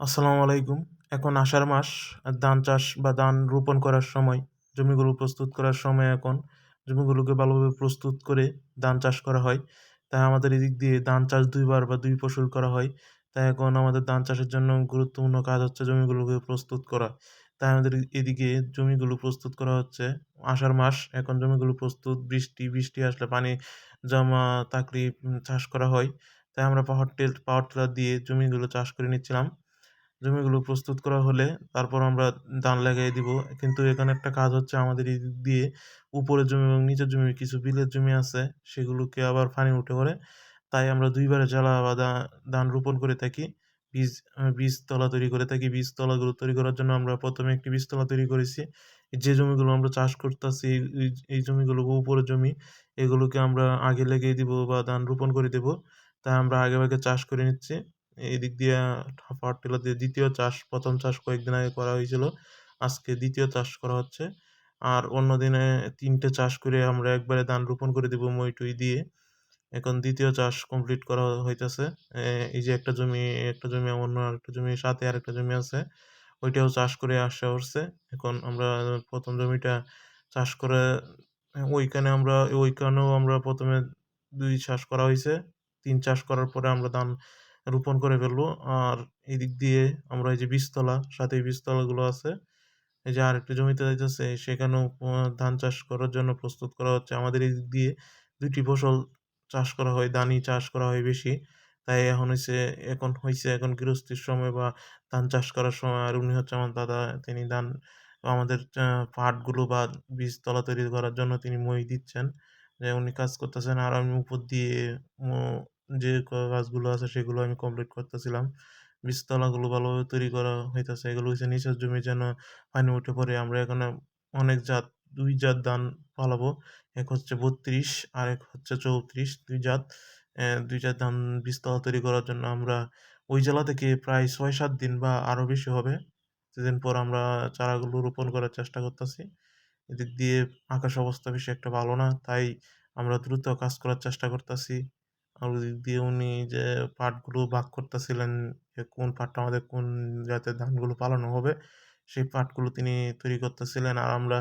আসসালামু আলাইকুম। এখন আষাঢ় মাস ধান চাষ বা ধান রোপণ করার সময়, জমিগুলো প্রস্তুত করার সময় এখন জমিগুলোকে ভালোভাবে প্রস্তুত করে ধান চাষ করা হয়। তাই আমাদের এদিক দিয়ে ধান চাষ দুইবার বা দুই ফসল করা হয়। তাই এখন আমাদের ধান চাষের জন্য গুরুত্বপূর্ণ কাজ হচ্ছে জমিগুলোকে প্রস্তুত করা। তাই আমাদের এদিকে জমিগুলো প্রস্তুত করা হচ্ছে। আষাঢ় মাস, এখন জমিগুলো প্রস্তুত, বৃষ্টি বৃষ্টি আসলে পানি জমা থাকলে চাষ করা হয়। তাই আমরা পাওয়ার টেল পাওয়ার টিলার দিয়ে জমিগুলো চাষ করে নিচ্ছিলাম। জমিগুলো প্রস্তুত করা হলে তারপর আমরা ধান লাগাই দিব। কিন্তু এখানে একটা কাজ হচ্ছে আমাদের এই দিক দিয়ে উপরের জমি এবং নিচের জমি, কিছু বিলের জমি আছে, সেগুলোকে আবার পানি উঠে পড়ে। তাই আমরা দুইবারে জ্বালা বা ধান রোপণ করে থাকি। বীজ বীজতলা তৈরি করে থাকি। বীজতলাগুলো তৈরি করার জন্য আমরা প্রথমে একটি বীজতলা তৈরি করেছি। যে জমিগুলো আমরা চাষ করতেছি, এই জমিগুলো উপরের জমি, এগুলোকে আমরা আগে লাগিয়ে দিব বা ধান রোপণ করে দেব। তাই আমরা আগে আগে চাষ করে নিচ্ছি। এদিক দিয়ে পাওয়ার টিলার দিয়ে দ্বিতীয় চাষ, প্রথম চাষ কয়েকদিন আগে করা হয়েছিল। আজকে দ্বিতীয় চাষ করা হচ্ছে। আর অন্য দিনে তিনটে চাষ করে আমরা একবারে ধান রোপণ করে দেবো মই টই দিয়ে। এখন দ্বিতীয় চাষ কমপ্লিট করা হইতেছে। এই যে একটা জমি একটা জমি অন্য আরেকটা জমির সাথে আরেকটা জমি আছে, ওইটাও চাষ করে আসা হচ্ছে। এখন আমরা প্রথম জমিটা চাষ করে, ওইখানে আমরা, ওইখানেও আমরা প্রথমে দুই চাষ করা হয়েছে তিন চাষ করার পরে আমরা ধান রোপণ করে ফেলব। আর এই দিক দিয়ে আমরা এই যে বীজতলা, সাথে বীজতলাগুলো আছে, এই যে আরেকটা জমিতে যাইতেছে, সেখানেও ধান চাষ করার জন্য প্রস্তুত করা হচ্ছে। আমাদের এই দিক দিয়ে দুইটি ফসল চাষ করা হয় ধানই চাষ করা হয় বেশি। তাই এখন হইছে এখন হইছে, এখন গৃহস্থির সময় বা ধান চাষ করার সময়। আর উনি হচ্ছে আমার দাদা, তিনি ধান, আমাদের পাটগুলো বা বীজতলা তৈরি করার জন্য তিনি মই দিচ্ছেন। যে উনি কাজ করতেছেন, আর আমি উপর দিয়ে যে কাজগুলো আছে সেগুলো আমি কমপ্লিট করতেছিলাম। বীজতলাগুলো ভালোভাবে তৈরি করা হইতেছে, এগুলো হচ্ছে নিচের জমি যেন পানি উঠে পড়ে। আমরা এখানে অনেক জাত, দুই জাত ধান ফলাবো এক হচ্ছে বত্রিশ আর এক হচ্ছে চৌত্রিশ। দুই জাত দুই জাত ধান বীজতলা তৈরি করার জন্য আমরা ওই জেলা থেকে প্রায় ছয় সাত দিন বা আরও বেশি হবে। সেদিন পর আমরা চারাগুলো রোপণ করার চেষ্টা করতেছি। এদিক দিয়ে আকাশ অবস্থা বেশি একটা ভালো না, তাই আমরা দ্রুত কাজ করার চেষ্টা করতেছি। আর দিক দিয়ে উনি যে পাটগুলো ভাগ করতেছিলেন, যে কোন পাটটা আমাদের কোন জাতের ধানগুলো পালানো হবে, সেই পাটগুলো তিনি তৈরি করতেছিলেন। আর আমরা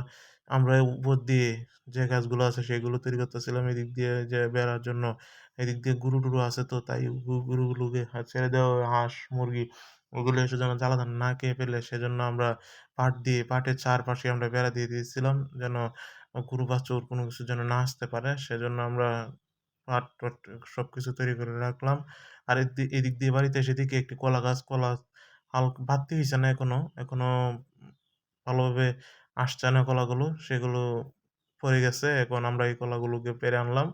আমরা উপর দিয়ে যে গাছগুলো আছে সেগুলো তৈরি করতেছিলাম এদিক দিয়ে যে বেড়ার জন্য। এদিক দিয়ে গরু টুরু আছে তো তাই গরু- গরুগুলোকে ছেড়ে দেওয়া হাঁস, মুরগি, ওগুলো এসে যেন জ্বালা ধান না খেয়ে ফেলে, সেজন্য আমরা পাট দিয়ে, পাটের চারপাশে আমরা বেড়া দিয়ে দিয়েছিলাম যেন গরু, বাছুর কোনো কিছু যেন না আসতে পারে। সেজন্য আমরা পাট সব কিছু তৈরি করে রাখলাম। আর এদি- এদিক দিয়ে বাড়িতে এসে দিকে একটি কলা গাছ, কলা হাল বাড়তি হয়েছে না এখনও। এখনও ভালোভাবে আসছে না কলাগুলো, সেগুলো পড়ে গেছে। এখন আমরা এই কলাগুলোকে পেরে আনলাম।